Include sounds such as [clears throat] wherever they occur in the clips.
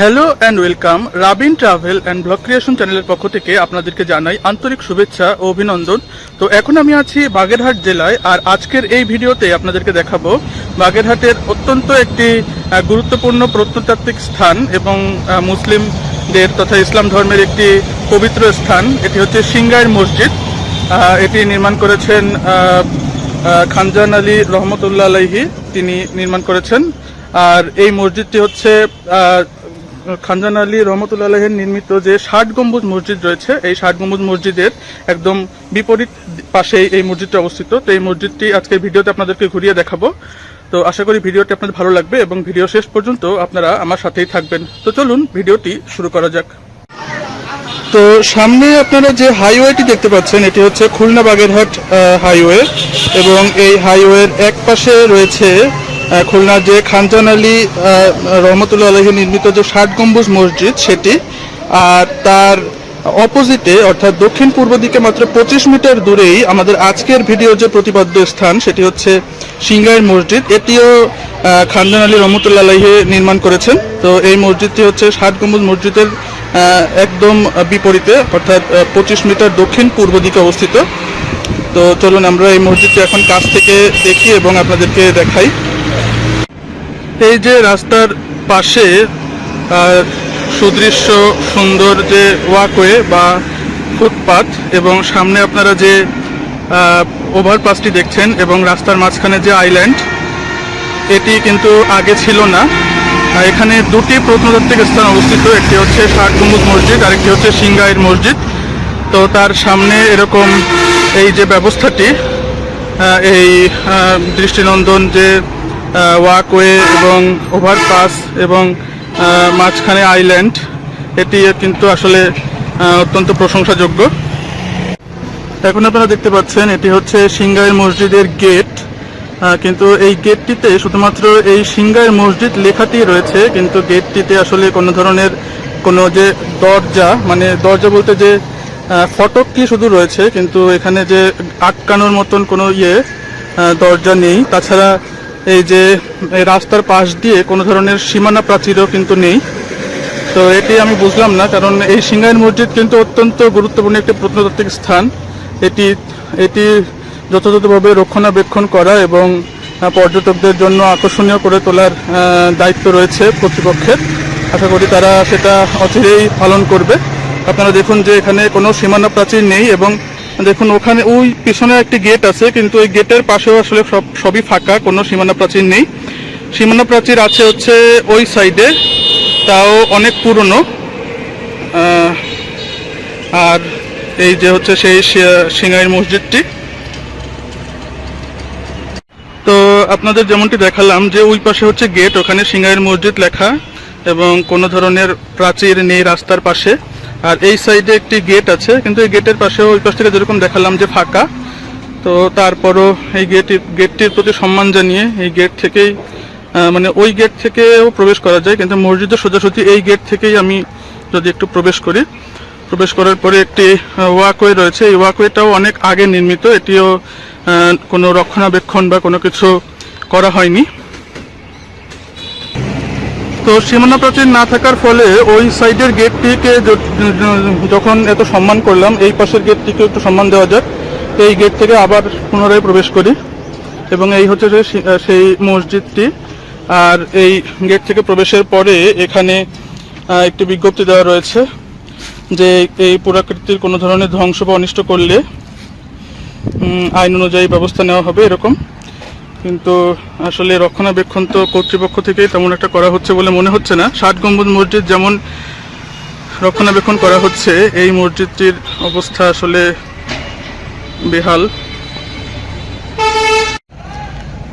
Hello and welcome Rabin travel and blog creation চ্যানেলের পক্ষ থেকে আপনাদেরকে জানাই আন্তরিক শুভেচ্ছা ও অভিনন্দন। তো এখন আমি আছি বাগেরহাট জেলায় আর আজকের এই ভিডিওতে আপনাদেরকে দেখাবো বাগেরহাটের অত্যন্ত একটি গুরুত্বপূর্ণ প্রত্নতাত্ত্বিক স্থান এবং মুসলিমদের তথা ইসলাম ধর্মের একটি পবিত্র স্থান। এটি হচ্ছে সিঙ্গাইর মসজিদ। এটি নির্মাণ করেছেন খানজান আলী রহমতুল্লাহ আলাইহি তিনি নির্মাণ করেছেন। আর এই মসজিদটি হচ্ছে খানজান আলী রহমতুল্লাহ আলাইহের নির্মিত যে ষাট গম্বুজ মসজিদ রয়েছে, এই ষাট গম্বুজ মসজিদের একদম বিপরীত পাশেই এই মসজিদটি অবস্থিত। তো এই মসজিদটি আজকে ভিডিওতে আপনাদেরকে ঘুরিয়ে দেখাবো। তো আশা করি ভিডিওটি আপনাদের ভালো লাগবে এবং ভিডিও শেষ পর্যন্ত আপনারা আমার সাথেই থাকবেন। তো চলুন ভিডিওটি শুরু করা যাক। তো সামনে আপনারা যে হাইওয়েটি দেখতে পাচ্ছেন, এটি হচ্ছে খুলনা বাগেরহাট হাইওয়ে এবং এই হাইওয়ের এক পাশে রয়েছে খুলনার যে খানজান আলী রহমতুল্লাহ আলহী নির্মিত যে ষাট গম্বুজ মসজিদ সেটি, আর তার অপোজিটে, অর্থাৎ দক্ষিণ পূর্ব দিকে মাত্র পঁচিশ মিটার দূরেই আমাদের আজকের ভিডিও যে প্রতিপাদ্য স্থান, সেটি হচ্ছে সিঙ্গাইর মসজিদ। এটিও খানজান আলী রহমতুল্লাহ আলহী নির্মাণ করেছেন। তো এই মসজিদটি হচ্ছে ষাট গম্বুজ মসজিদের একদম বিপরীতে, অর্থাৎ পঁচিশ মিটার দক্ষিণ পূর্ব দিকে অবস্থিত। তো চলুন আমরা এই মসজিদটি এখন কাছ থেকে দেখি এবং আপনাদেরকে দেখাই। এই যে রাস্তার পাশে সুদৃশ্য সুন্দর যে ওয়াকওয়ে বা ফুটপাথ এবং সামনে আপনারা যে ওভারপাসটি দেখছেন এবং রাস্তার মাঝখানে যে আইল্যান্ড এটি কিন্তু আগে ছিল না। এখানে দুটি প্রত্নতাত্ত্বিক স্থান অবস্থিত, একটি হচ্ছে ষাট মসজিদ আর একটি হচ্ছে সিংগাইর মসজিদ। তো তার সামনে এরকম এই যে ব্যবস্থাটি এই দৃষ্টিনন্দন যে ওয়াকওয়ে এবং ওভারপাস এবং মাঝখানে আইল্যান্ড এটি কিন্তু আসলে অত্যন্ত প্রশংসাযোগ্য। এখন আপনারা দেখতে পাচ্ছেন, এটি হচ্ছে সিংগাইর মসজিদের গেট কিন্তু এই গেটটিতে শুধুমাত্র এই সিংগাইর মসজিদ লেখাটি রয়েছে, কিন্তু গেটটিতে আসলে কোনো ধরনের কোনো যে দরজা মানে দরজা বলতে যে ফটক কি শুধু রয়েছে, কিন্তু এখানে যে আটকানোর মতন কোনো ইয়ে দরজা নেই। তাছাড়া এই যে রাস্তার পাশ দিয়ে কোনো ধরনের সীমানা প্রাচীরও কিন্তু নেই। তো এটি আমি বুঝলাম না, কারণ এই সিঙ্গাইর মসজিদ কিন্তু অত্যন্ত গুরুত্বপূর্ণ একটি প্রত্নতাত্ত্বিক স্থান। এটি এটি যথাযথভাবে রক্ষণাবেক্ষণ করা এবং পর্যটকদের জন্য আকর্ষণীয় করে তোলার দায়িত্ব রয়েছে কর্তৃপক্ষের। আশা করি তারা সেটা অচিরেই পালন করবে। আপনারা দেখুন যে এখানে কোনো সীমানা প্রাচীর নেই এবং দেখুন, ওখানে ওই পিছনে একটি গেট আছে, কিন্তু ওই গেটের পাশেও আসলে সব, সবই ফাঁকা, কোনো সীমানা প্রাচীর নেই। সীমানা প্রাচীর আছে হচ্ছে ওই সাইডে তাও অনেক পুরনো। আর এই যে হচ্ছে সেই সি- সিঙ্গাইর মসজিদটি। তো আপনাদের যেমনটি দেখালাম যে ওই পাশে হচ্ছে গেট ওখানে সিঙ্গাইর মসজিদ লেখা এবং কোনো ধরনের প্রাচীর নেই রাস্তার পাশে। আর এই সাইডে একটি গেট আছে, কিন্তু এই গেটের পাশেও ওই পাশ থেকে যেরকম দেখালাম যে ফাঁকা, তো তারপরও এই গেট গেটটির প্রতি সম্মান জানিয়ে এই গেট থেকেই মানে ওই গেট থেকেও প্রবেশ করা যায়, কিন্তু মসজিদের সোজাসুজি এই গেট থেকেই আমি যদি একটু প্রবেশ করি, প্রবেশ করার পরে একটি ওয়াকওয়ে রয়েছে, এই ওয়াকওয়েটাও অনেক আগে নির্মিত, এটিও কোনো রক্ষণাবেক্ষণ বা কোনো কিছু করা হয়নি। তো সীমানা প্রাচীর না থাকার ফলে ওই সাইডের গেটটিকে যখন এত সম্মান করলাম, এই পাশের গেটটিকে একটু সম্মান দেওয়া যাক। এই গেট থেকে আবার পুনরায় প্রবেশ করি এবং এই হচ্ছে সেই মসজিদটি। আর এই গেট থেকে প্রবেশের পরে এখানে একটি বিজ্ঞপ্তি দেওয়া রয়েছে যে এই পুরাকৃতির কোনো ধরনের ধ্বংস বা অনিষ্ট করলে আইন অনুযায়ী ব্যবস্থা নেওয়া হবে এরকম। কিন্তু আসলে রক্ষণাবেক্ষণ তো কর্তৃপক্ষ থেকেই তেমন একটা করা হচ্ছে বলে মনে হচ্ছে না। ষাট গম্বুজ মসজিদ যেমন রক্ষণাবেক্ষণ করা হচ্ছে, এই মসজিদটির অবস্থা আসলে বেহাল।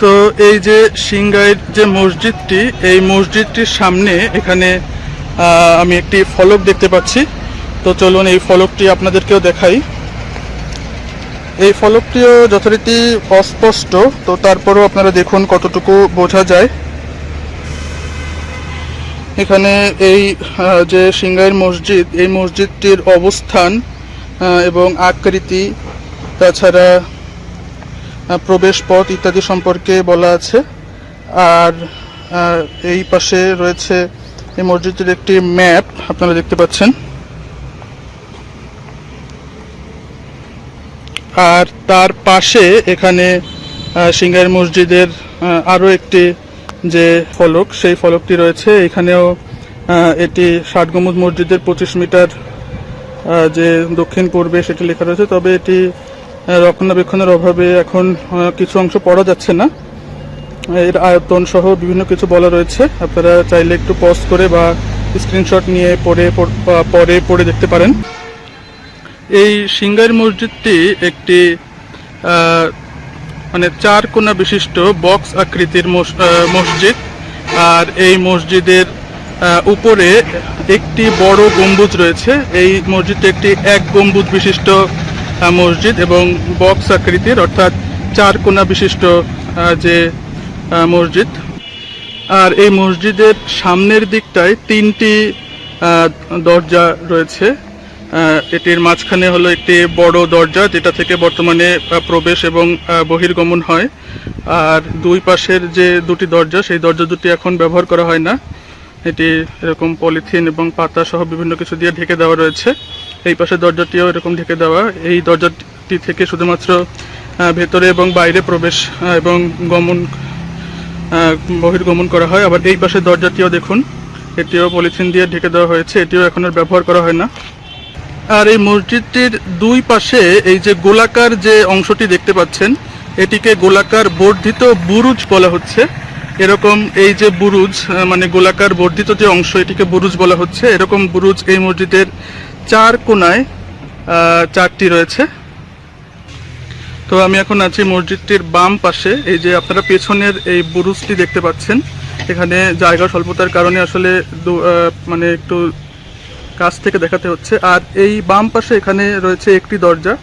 তো এই যে সিংগাইর যে মসজিদটি, এই মসজিদটির সামনে এখানে আমি একটি ফলক দেখতে পাচ্ছি। তো চলুন এই ফলকটি আপনাদেরকেও দেখাই। এই ফলকটিও যথারীতি অস্পষ্ট, তো তারপরও আপনারা দেখুন কতটুকু বোঝা যায়। এখানে এই যে সিংগাইর মসজিদ, এই মসজিদটির অবস্থান এবং আকৃতি, তাছাড়া প্রবেশ পথ ইত্যাদি সম্পর্কে বলা আছে। আর এই পাশে রয়েছে এই মসজিদের একটি ম্যাপ, আপনারা দেখতে পাচ্ছেন। আর তার পাশে এখানে আহ, সিঙ্গার মসজিদের আরও একটি যে ফলক সেই ফলকটি রয়েছে। এখানেও এটি ষাট গম্বুজ মসজিদের পঁচিশ মিটার যে দক্ষিণ পূর্বে সেটি লেখা রয়েছে। তবে এটি রক্ষণাবেক্ষণের অভাবে এখন কিছু অংশ পড়া যাচ্ছে না। এর আয়তন সহ বিভিন্ন কিছু বলা রয়েছে। আপনারা চাইলে একটু পজ করে বা স্ক্রিনশট নিয়ে পরে পরে পড়ে দেখতে পারেন। এই সিঙ্গার মসজিদটি একটি মানে চার কোণা বিশিষ্ট বক্স আকৃতির মসজিদ। আর এই মসজিদের উপরে একটি বড় গম্বুজ রয়েছে। এই মসজিদটি একটি এক গম্বুজ বিশিষ্ট মসজিদ এবং বক্স আকৃতির, অর্থাৎ চার কোণা বিশিষ্ট যে মসজিদ। আর এই মসজিদের সামনের দিকটায় তিনটি দরজা রয়েছে। এটির মাঝখানে হলো একটি বড় দরজা, যেটা থেকে বর্তমানে প্রবেশ এবং বহির্গমন হয়। আর দুই পাশের যে দুটি দরজা, সেই দরজা দুটি এখন ব্যবহার করা হয় না। এটি এরকম পলিথিন এবং পাতা সহ বিভিন্ন কিছু দিয়ে ঢেকে দেওয়া রয়েছে। এই পাশের দরজাটিও এরকম ঢেকে দেওয়া। এই দরজাটি থেকে শুধুমাত্র ভেতরে এবং বাইরে প্রবেশ এবং গমন বহির্গমন করা হয়। আবার এই পাশের দরজাটিও দেখুন, এটিও পলিথিন দিয়ে ঢেকে দেওয়া হয়েছে। এটিও এখন আর ব্যবহার করা হয় না। আর এই মসজিদটির দুই পাশে এই যে গোলাকার যে অংশটি দেখতে পাচ্ছেন, এটিকে গোলাকার বর্ধিত বুরুজ বলা হচ্ছে। এরকম এই যে বুরুজ মানে গোলাকার বর্ধিত যে অংশ, এটিকে বুরুজ বলা হচ্ছে। এরকম বুরুজ এই মসজিদের চার কোনায় চারটি রয়েছে। তো আমি এখন আছি মসজিদটির বাম পাশে। এই যে আপনারা পেছনের এই বুরুজটি দেখতে পাচ্ছেন, এখানে জায়গা স্বল্পতার কারণে আসলে মানে একটু কাছ থেকে দেখাতে হচ্ছে। আর এই বাম পাশে এখানে রয়েছে একটি দরজা।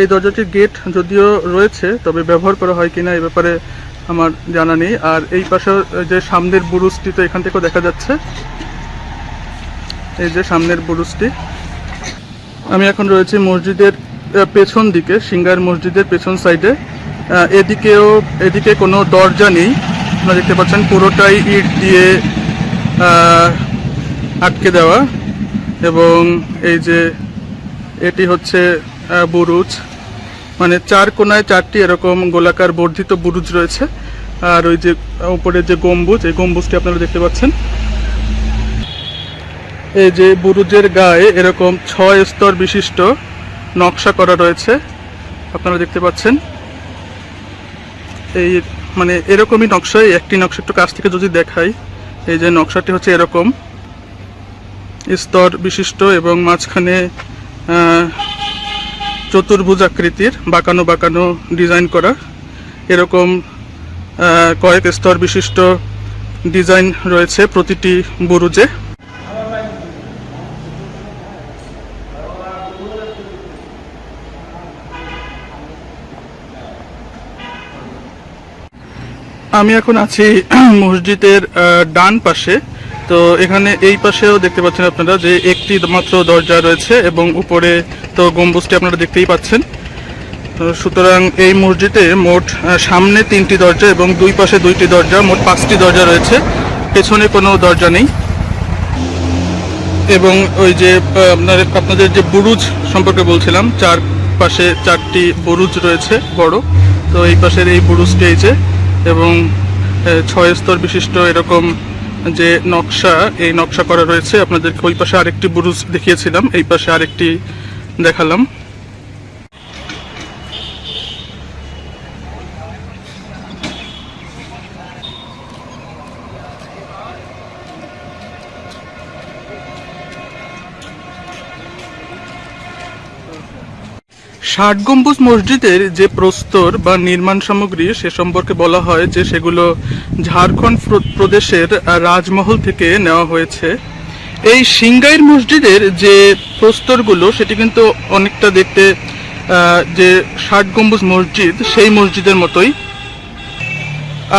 এই দরজাটির গেট যদিও রয়েছে, তবে ব্যবহার করা হয় কিনা এই ব্যাপারে আমার জানা নেই। আর এই পাশে যে সামনের বুরুজটি, তো এখান থেকেও দেখা যাচ্ছে। এই যে সামনের বুরুজটি। আমি এখন রয়েছি মসজিদের পেছন দিকে, সিঙ্গার মসজিদের পেছন সাইডে। এদিকেও, এদিকে কোনো দরজা নেই। আপনারা দেখতে পাচ্ছেন পুরোটাই ইট দিয়ে আটকে দেওয়া। এবং এই যে এটি হচ্ছে বুরুজ। মানে চার কোনায় চারটি এরকম গোলাকার বর্ধিত বুরুজ রয়েছে। আর ওই যে উপরে যে গম্বুজ, এই গম্বুজটি আপনারা দেখতে পাচ্ছেন। এই যে বুরুজের গায়ে এরকম ছয় স্তর বিশিষ্ট নকশা করা রয়েছে। আপনারা দেখতে পাচ্ছেন। এই মানে এরকমই নকশা একটি নকশা, একটু কাছ থেকে যদি দেখাই, এই যে নকশাটি হচ্ছে এরকম। স্তর বিশিষ্ট এবং মাঝখানে চতুর্ভুজ আকৃতির বাঁকানো বাঁকানো ডিজাইন করা। এরকম কয়েক স্তর বিশিষ্ট ডিজাইন রয়েছে প্রতিটি বুরুজে। আমি এখন আছি মসজিদের ডান পাশে। তো এখানে এই পাশেও দেখতে পাচ্ছেন আপনারা যে একটি মাত্র দরজা রয়েছে এবং উপরে তো গম্বুজটি আপনারা দেখতেই পাচ্ছেন। সুতরাং এই মসজিদে মোট সামনে তিনটি দরজা এবং দুই পাশে দুইটি দরজা, মোট পাঁচটি দরজা রয়েছে। পেছনে কোনো দরজা নেই। এবং ওই যে আপনার আপনাদের যে বুরুজ সম্পর্কে বলছিলাম চার পাশে চারটি বুরুজ রয়েছে বড়। তো এই পাশের এই বুরুজটি এই যে, এবং ছয় স্তর বিশিষ্ট এরকম যে নকশা, এই নকশা করা রয়েছে। আপনাদেরকে ওই পাশে আরেকটি বুরুজ দেখিয়েছিলাম। এই পাশে আরেকটি দেখালাম। ষাট গম্বুজ মসজিদের যে প্রস্তর বা নির্মাণ সামগ্রী, সে সম্পর্কে বলা হয় যে সেগুলো ঝাড়খণ্ড প্রদেশের রাজমহল থেকে নেওয়া হয়েছে। এই সিঙ্গাইর মসজিদের যে প্রস্তরগুলো, সেটি কিন্তু অনেকটা দেখতে যে ষাট গম্বুজ মসজিদ, সেই মসজিদের মতোই।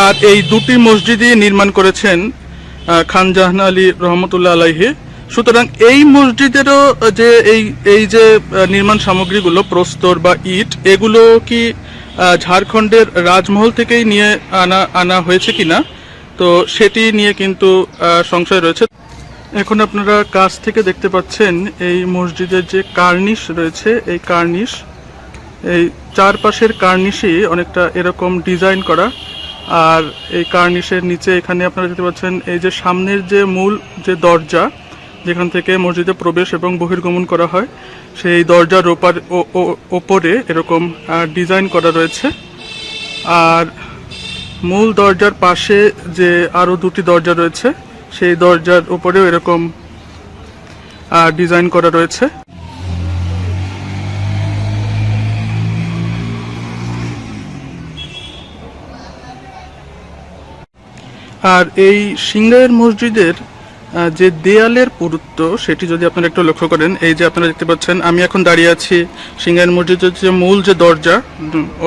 আর এই দুটি মসজিদই নির্মাণ করেছেন খান জাহান আলী রহমতুল্লাহ আলাইহি। সুতরাং এই মসজিদেরও যে এই এই যে নির্মাণ সামগ্রীগুলো, প্রস্তর বা ইট, এগুলো কি ঝাড়খণ্ডের রাজমহল থেকেই নিয়ে আনা আনা হয়েছে কিনা? তো সেটি নিয়ে কিন্তু সংশয় রয়েছে। এখন আপনারা কাছ থেকে দেখতে পাচ্ছেন এই মসজিদের যে কার্নিশ রয়েছে, এই কার্নিশ, এই চারপাশের কার্নিশই অনেকটা এরকম ডিজাইন করা। আর এই কার্নিশের নিচে এখানে আপনারা দেখতে পাচ্ছেন এই যে সামনের যে মূল যে দরজা যেখান থেকে মসজিদে প্রবেশ এবং বহির্গমন করা হয়, সেই দরজার ওপার ওপরে এরকম ডিজাইন করা রয়েছে। আর মূল দরজার পাশে যে আরও দুটি দরজা রয়েছে, সেই দরজার উপরেও এরকম ডিজাইন করা রয়েছে। আর এই সিংগাইয়ের মসজিদের যে দেয়ালের পুরুত্ব, সেটি যদি আপনারা একটু লক্ষ্য করেন, এই যে আপনারা দেখতে পাচ্ছেন, আমি এখন দাঁড়িয়ে আছি সিংগাইয়ের মসজিদের যে মূল যে দরজা,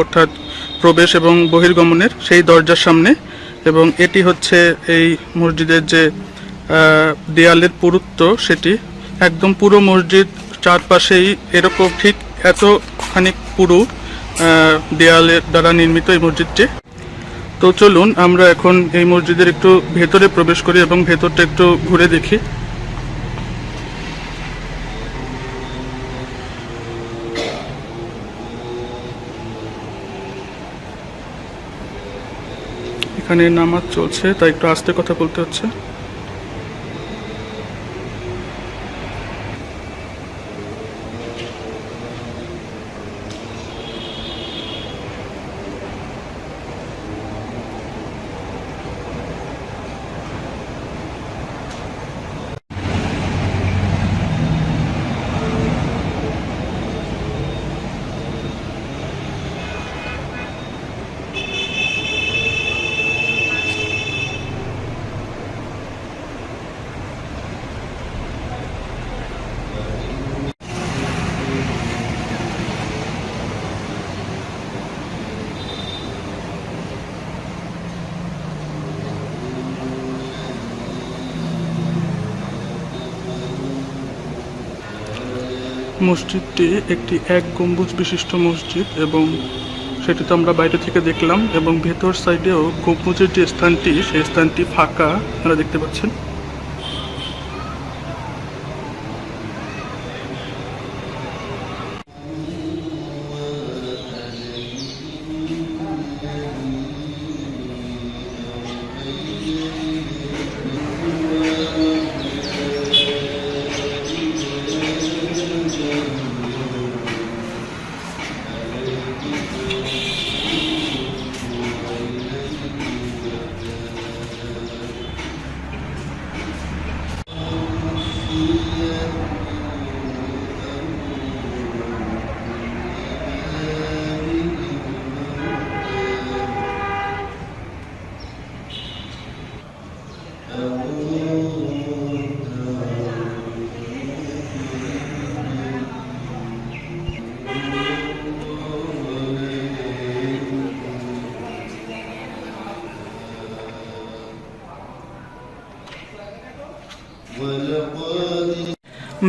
অর্থাৎ প্রবেশ এবং বহির্গমনের, সেই দরজার সামনে, এবং এটি হচ্ছে এই মসজিদের যে দেয়ালের পুরুত্ব, সেটি একদম পুরো মসজিদ চারপাশেই এরকম ঠিক এতখানি পুরো দেয়ালের দ্বারা নির্মিত এই মসজিদটি। তো চলুন, আমরা এখন এই মসজিদের একটু ভেতরে প্রবেশ করি এবং ভেতরটা একটু ঘুরে দেখি। এখানে নামাজ চলছে, তাই একটু আস্তে কথা বলতে হচ্ছে। মসজিদটি একটি এক গম্বুজ বিশিষ্ট মসজিদ এবং সেটি তো আমরা বাইরে থেকে দেখলাম এবং ভেতর সাইডেও গম্বুজের যে স্থানটি, সেই স্থানটি ফাঁকা, আপনারা দেখতে পাচ্ছেন।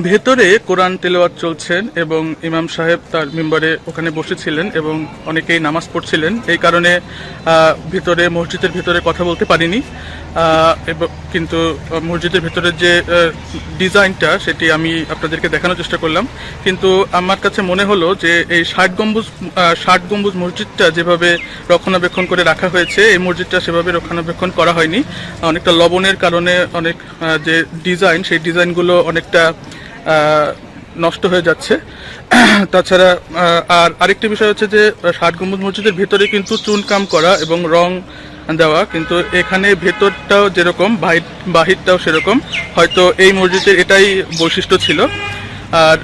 ভেতরে কোরআন তেলাওয়াত চলছেন এবং ইমাম সাহেব তার মেম্বারে ওখানে বসেছিলেন এবং অনেকেই নামাজ পড়ছিলেন। এই কারণে ভেতরে, মসজিদের ভেতরে কথা বলতে পারিনি। কিন্তু মসজিদের ভেতরের যে ডিজাইনটা, সেটি আমি আপনাদেরকে দেখানোর চেষ্টা করলাম। কিন্তু আমার কাছে মনে হলো যে, এই ষাট গম্বুজ ষাট গম্বুজ মসজিদটা যেভাবে রক্ষণাবেক্ষণ করে রাখা হয়েছে, এই মসজিদটা সেভাবে রক্ষণাবেক্ষণ করা হয়নি। অনেকটা লবণের কারণে অনেক যে ডিজাইন, সেই ডিজাইনগুলো অনেকটা নষ্ট হয়ে যাচ্ছে। [clears throat] তাছাড়া আর আরেকটি বিষয় হচ্ছে যে, ষাট গম্বুজ মসজিদের ভেতরে কিন্তু চুনকাম করা এবং রং দেওয়া, কিন্তু এখানে ভেতরটাও যেরকম, বাহির, বাহিরটাও সেরকম। হয়তো এই মসজিদের এটাই বৈশিষ্ট্য ছিল। আর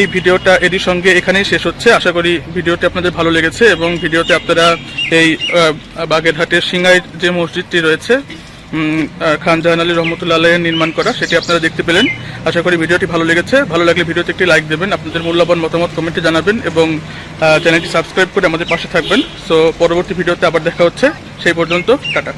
এই ভিডিওটা এরই সঙ্গে এখানেই শেষ হচ্ছে। আশা করি ভিডিওটি আপনাদের ভালো লেগেছে এবং ভিডিওতে আপনারা এই বাগেরহাটের সিঙ্গাই যে মসজিদটি রয়েছে খান জাহান আলী রহমতুল্লাহ নির্মাণ করা, সেটি আপনারা দেখতে পেলেন। আশা করি ভিডিওটি ভালো লেগেছে। ভালো লাগলে ভিডিওতে একটি লাইক দেবেন, আপনাদের মূল্যবান মতামত কমেন্টে জানাবেন এবং চ্যানেলটি সাবস্ক্রাইব করে আমাদের পাশে থাকবেন। সো পরবর্তী ভিডিওতে আবার দেখা হচ্ছে। সেই পর্যন্ত, টাটা।